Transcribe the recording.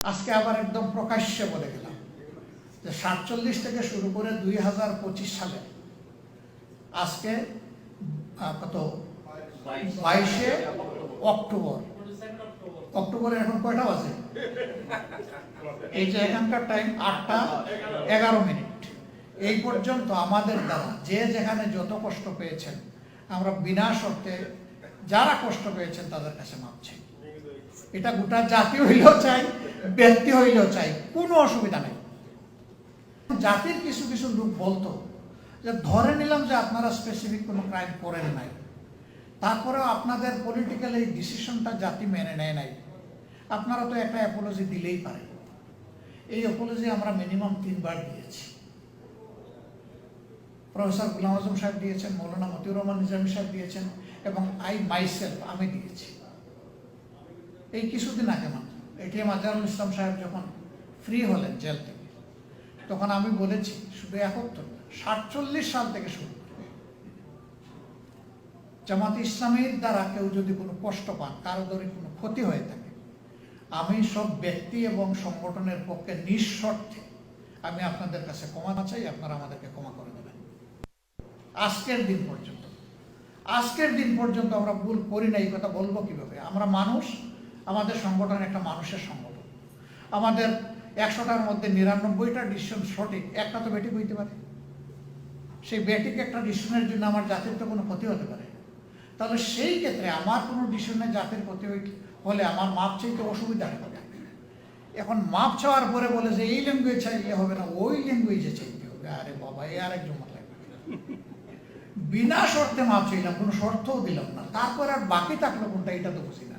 আজকে আবার একদম প্রকাশ্যে বলে গেলাম যে সাতচল্লিশ থেকে শুরু করে দুই হাজার পঁচিশ সালে আজকে কত? বাইশে অক্টোবর। অক্টোবরে এখন কয়টা বাজে? এই যে এখানকার টাইম আটটা এগারো মিনিট। এই পর্যন্ত আমাদের দ্বারা যে যেখানে যত কষ্ট পেয়েছেন, আমরা বিনা শর্তে যারা কষ্ট পেয়েছেন তাদের কাছে মাপছি এটা গোটা জাতি হইলেও চাই ব্যক্তি হইলেও চাই, কোনো অসুবিধা নেই। জাতির কিছু কিছু লোক বলতো যে, ধরে নিলাম যে আপনারা স্পেসিফিক কোনো ক্রাইম করেন নাই, তারপরেও আপনাদের পলিটিক্যাল এই ডিসিশনটা জাতি মেনে নেয় নাই। আপনারা তো একটা অ্যাপোলজি দিলেই পারেন এই অ্যাপোলজি আমরা মিনিমাম তিনবার দিয়েছি। প্রফেসর গুলাম আজম সাহেব দিয়েছেন, মৌলানা মতিউর রহমান নিজামী সাহেব দিয়েছেন, এবং আই মাইসেলফ আমি দিয়েছি। এই কিছুদিন আগে মাত্র। এটিএম আজহারুল ইসলাম সাহেব যখন ফ্রি হলেন জেল থেকে, তখন আমি বলেছি, শুধু একাত্তর সাতচল্লিশ সাল থেকে শুরু। জামাত ইসলামের দ্বারা কেউ যদি কোনো কষ্ট পান, কারও ধরে কোনো ক্ষতি হয়ে থাকে, আমি সব ব্যক্তি এবং সংগঠনের পক্ষে নিঃশর্তে আমি আপনাদের কাছে ক্ষমা চাই, আপনারা আমাদেরকে ক্ষমা করে দেবেন আজকের দিন পর্যন্ত, আজকের দিন পর্যন্ত আমরা ভুল করি না, এই কথা বলব কীভাবে আমরা মানুষ আমাদের সংগঠন একটা মানুষের সংগঠন। আমাদের একশোটার মধ্যে নিরানব্বইটা ডিসিশন সঠিক একটা তো বেটিক হইতে পারে। সেই বেটিক একটা ডিসিশনের জন্য আমার জাতির তো কোনো ক্ষতি হতে পারে তাহলে সেই ক্ষেত্রে আমার কোনো ডিসিশনে জাতির ক্ষতি হলে আমার মাপ চাইতে অসুবিধা হবে এখন মাপ চাওয়ার পরে বলে যে, এই ল্যাঙ্গুয়েজ চাইলে হবে না, ওই ল্যাঙ্গুয়েজে চাইতে হবে। আরে বাবা, এ আর একজন বিনা শর্তে মাপ চাইলাম, কোনো শর্তও দিলাম না। তারপর আর বাকি থাকল কোনটা, এটা তো বুঝি না।